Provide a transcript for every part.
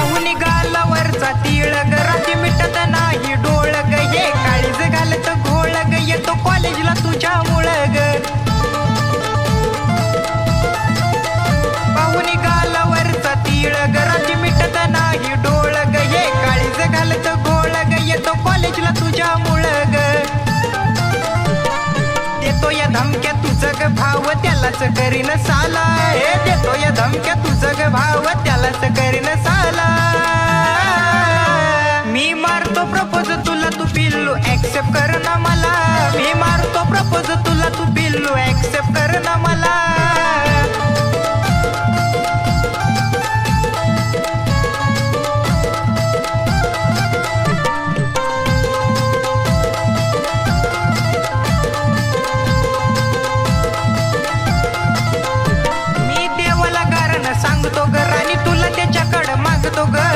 वाहून गाला वरचा तिळग. राती मिटत नाही डोळग. हे काळीज घालत घोळग. येतो कॉलेजला तुझ्या मुळग. वाहून गाला वरचा तिळग. राती मिटत नाही डोळग. हे काळीज घालत घोळग. येतो कॉलेजला तुझ्या मुळग. येतो या धमक्या तुझग भाव. त्यालाच करीन साला. हे देतो या धमक्या तुझग भाव. त्यालाच पिल्लू ऍक्सेप्ट कर ना मला. मी देवाला कारण सांगतो ग राणी तुला त्याच्याकडं मागतो ग.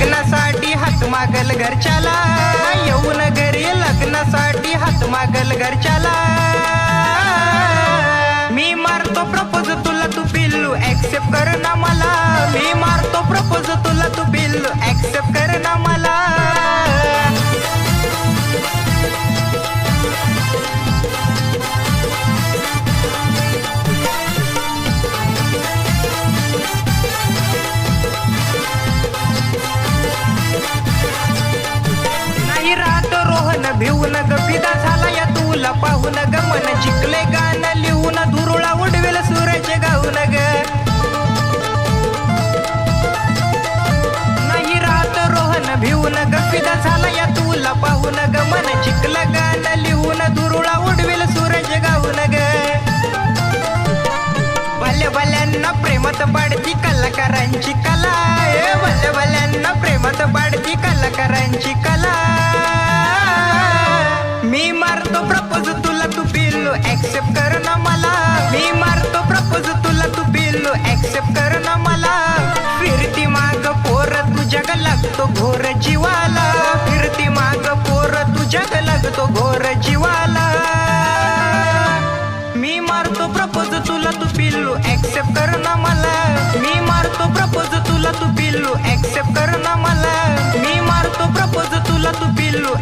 लग्नासाठी हात मागल घरच्याला. येऊन घरी लग्नासाठी हात मागल घरच्याला. तुला पाहून ग मन जिंकले गाणं लिहून धुरुळा उडवेल सूरज गाऊन ग. नाही राहत रोहन भिवून ग फिदा झाला या तुला पाहून ग मन जिंकलं गाणं लिहून धुरुळा उडवेल सूरज गाऊन ग. भल्या भल्यांना प्रेमात पाडती कलाकारांची कला भल्या भल्यांना प्रेमात पाडती कलाकारांची मारतो प्रपोज तुला तू पिल्लू ऍक्सेप्ट कर ना मला. मी मारतो प्रपोज तुला तू पिल्लू ऍक्सेप्ट कर ना मला. फिरती माग पोर तू जग लागतो घोर जीवाला. फिरती माग पोर तू जग लागतो घोर जीवाला. मी मारतो प्रपोज तुला तू पिल्लू ऍक्सेप्ट कर ना मला. मी मारतो प्रपोज तुला तू पिल्लू ऍक्सेप्ट कर ना मला. मी मारतो प्रपोज तुला तू पिल्लू ऍक्सेप्ट कर ना मला मी मारतो प्रपोज तुला तू पिल्लू